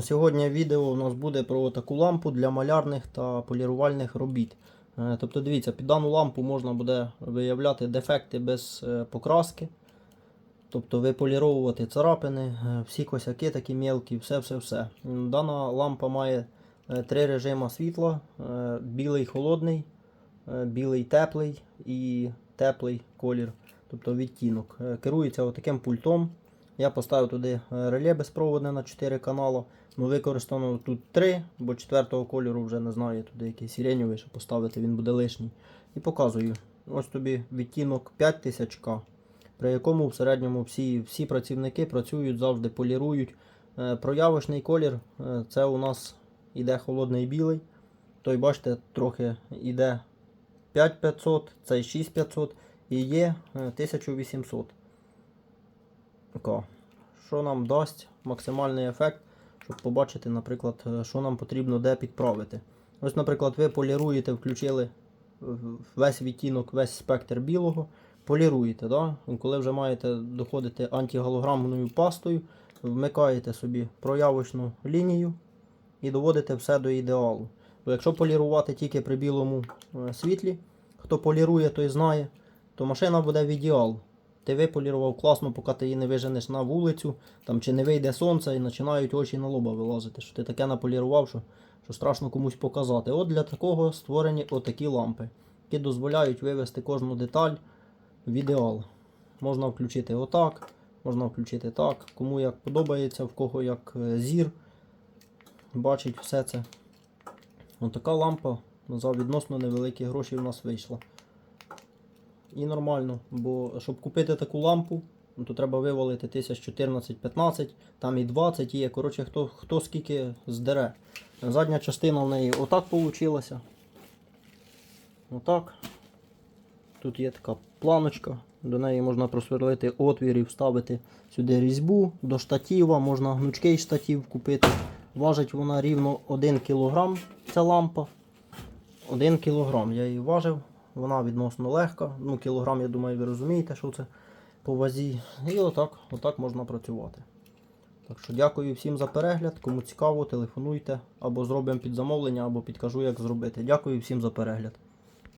Сьогодні відео у нас буде про таку лампу для малярних та полірувальних робіт. Е, Тобто, дивіться, під дану лампу можна буде виявляти дефекти без е, покраски. Тобто виполіровувати царапини, е, всі косяки такі мелкі, все-все-все. Дана лампа має три режими світла: білий холодний, білий теплий і теплий колір, тобто відтінок. Керується отаким пультом. Я поставив туди е, реле безпроводне на 4 канала. Ну, використано тут 3, бо четвертого кольору вже не знаю, туди якийсь сиренєвий, щоб поставити, він буде лишній. І показую. Ось тобі відтінок 5000К, при якому в середньому всі, всі працівники працюють завжди, полірують. Е, Проявочний колір е, це у нас іде холодний білий. Той, бачите, трохи іде 5500, цей 6500 і є е, 1800. Що нам дасть максимальний ефект, щоб побачити, наприклад, е, що нам потрібно де підправити. Ось, наприклад, ви поліруєте, включили весь відтінок, весь спектр білого, поліруєте. Да? Коли вже маєте доходити антиголограмною пастою, вмикаєте собі проявочну лінію і доводите все до ідеалу. Бо якщо полірувати тільки при білому е, світлі, хто полірує, той знає, то машина буде в ідеал. Ти виполірував класно, поки ти її не виженеш на вулицю, там чи не вийде сонце і починають очі на лоба вилазити, що ти таке наполірував, що, що страшно комусь показати. От для такого створені отакі лампи, які дозволяють вивести кожну деталь в ідеал. Можна включити отак, можна включити так, кому як подобається, в кого як е, зір. Бачить все це. Отака лампа за відносно невеликі гроші в нас вийшла. І нормально, бо щоб купити таку лампу, ну, то треба вивалити тисяч 14-15, там і 20 є. Коротше, хто, хто скільки здере. Задня частина в неї отак вийшла. Отак. Тут є така планочка, до неї можна просверлити отвір і вставити сюди різьбу. До штатива можна гнучкий штатив купити. Важить вона рівно 1 кг ця лампа. 1 кг я її важив, вона відносно легка. Ну, кілограм, я думаю, ви розумієте, що це по вазі. І отак, отак можна працювати. Так що дякую всім за перегляд. Кому цікаво, телефонуйте або зробимо під замовлення, або підкажу, як зробити. Дякую всім за перегляд.